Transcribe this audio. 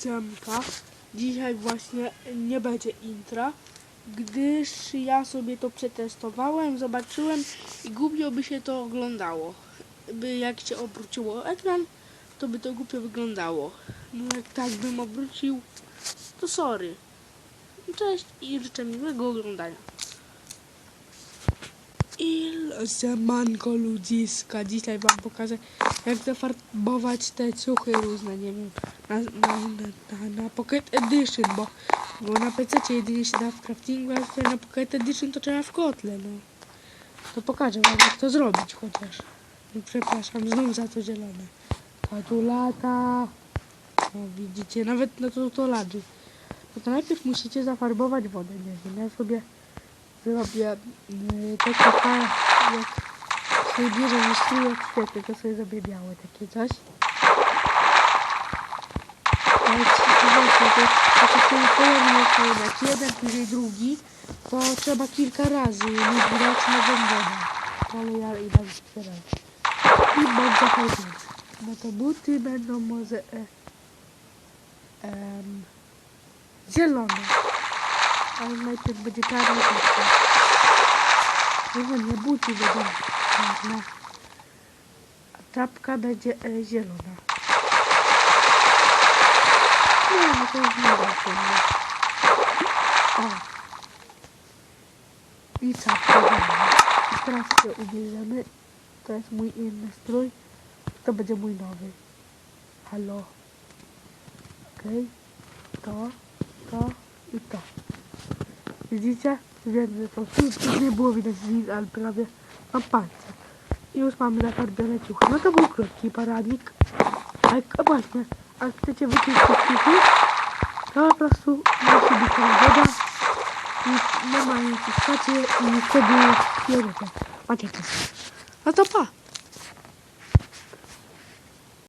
Semka. Dzisiaj właśnie nie będzie intra, gdyż ja sobie to przetestowałem, zobaczyłem i głupio by się to oglądało. By jak się obróciło ekran, to by to głupio wyglądało. No jak tak bym obrócił, to sorry. Cześć i życzę miłego oglądania. Ile siemanko ludziska. Dzisiaj wam pokażę jak zafarbować te ciuchy różne, nie wiem, na, na, na, na Pocket Edition, bo, bo na PC jedynie się da w craftingu, a na Pocket Edition to trzeba w kotle, no. To pokażę wam jak to zrobić chociaż. Przepraszam, znów za to zielone. A tu lata. No widzicie, nawet na to to ladzi. No to najpierw musicie zafarbować wodę, nie wiem, ja sobie zrobię takie pa, jak się bierze na strój jak świetny, to sobie zrobię białe takie coś. Ale właśnie, to, się ten kolor trzeba dać. Jeden, później drugi, to trzeba kilka razy nie brać nową wodę. Ale ja i dam razy. I bardzo fajnie. No to buty będą może e, em, zielone. Ale najpierw będzie czarny i no nie buty będą. A czapka będzie e, zielona. Nie, no to już nie da O. I czapka zielona. I teraz się ubierzemy. To jest mój inny strój. To będzie mój nowy. Halo. Okej. I to. Widzicie? To tu, tu nie było widać nic, ale prawie mam palce. I już mamy zafarbione ciuchy. No to był krótki poradnik. Ale a właśnie, a chcecie wyczyścić ciuchy, to po prostu musi być tam woda i normalnie ciskacie i wtedy kierujecie. Macie to. No to pa!